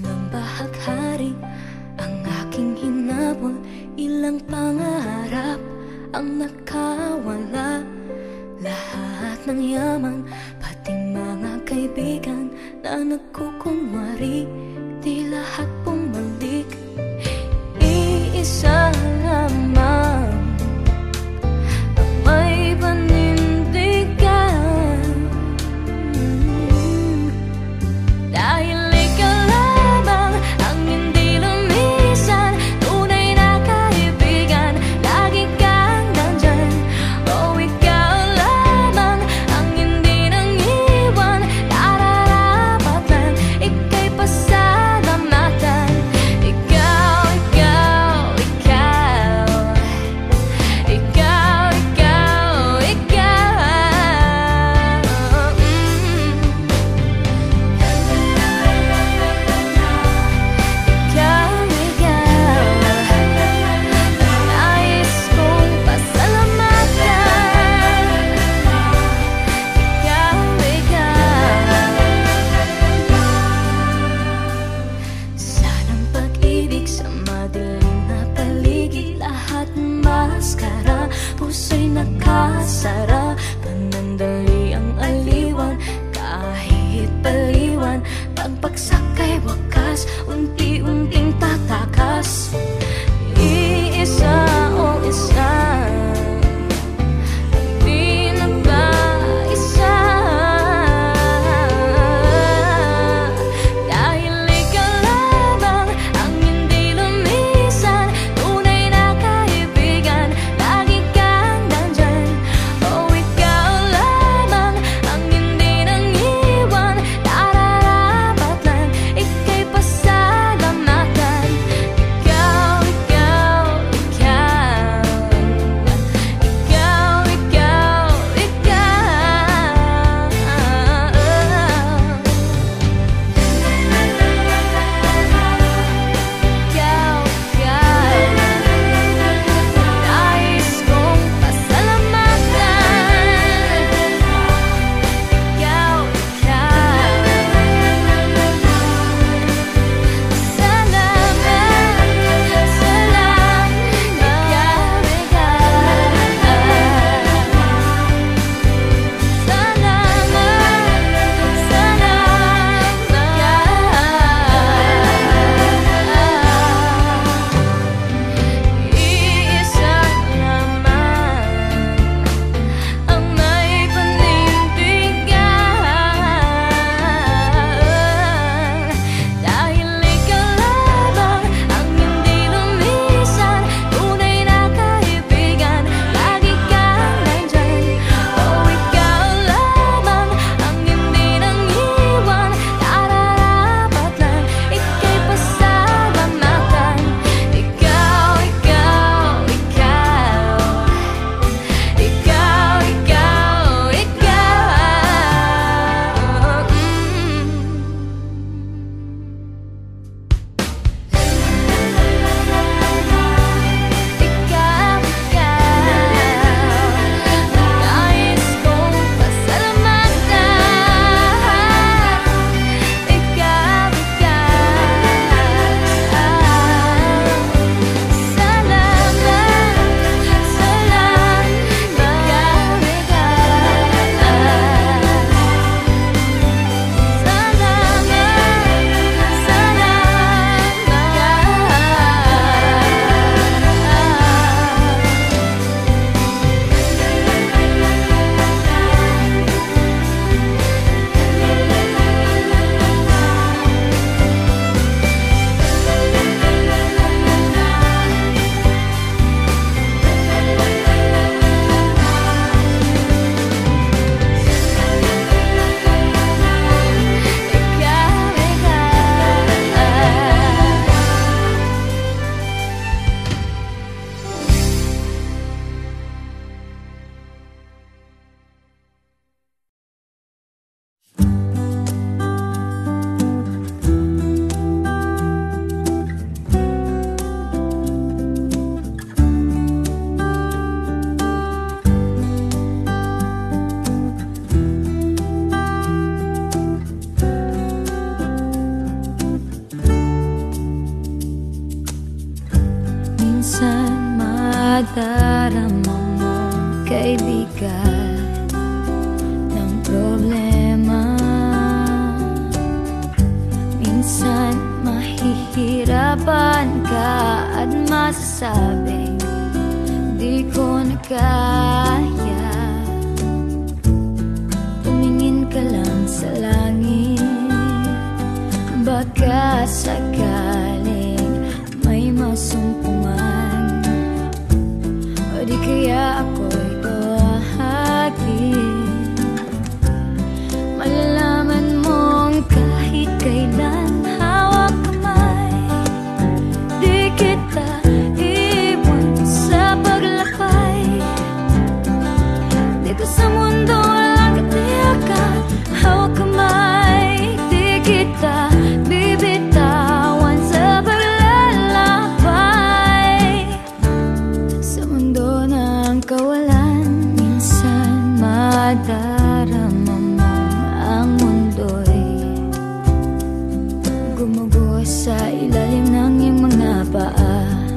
ng bahaghari. Ang aking hinabol Ilang pangarap ang nakawala. Lahat ng yaman Pati mga kaibigan na nagkukumari Madarama mo kaibigan ng problema. Minsan mahihirapan ka at masasabing Di ko na kaya. Tumingin ka lang sa langit Baka sakaling may masumpungan O di Gumuguhos sa ilalim ng iyong mga paa.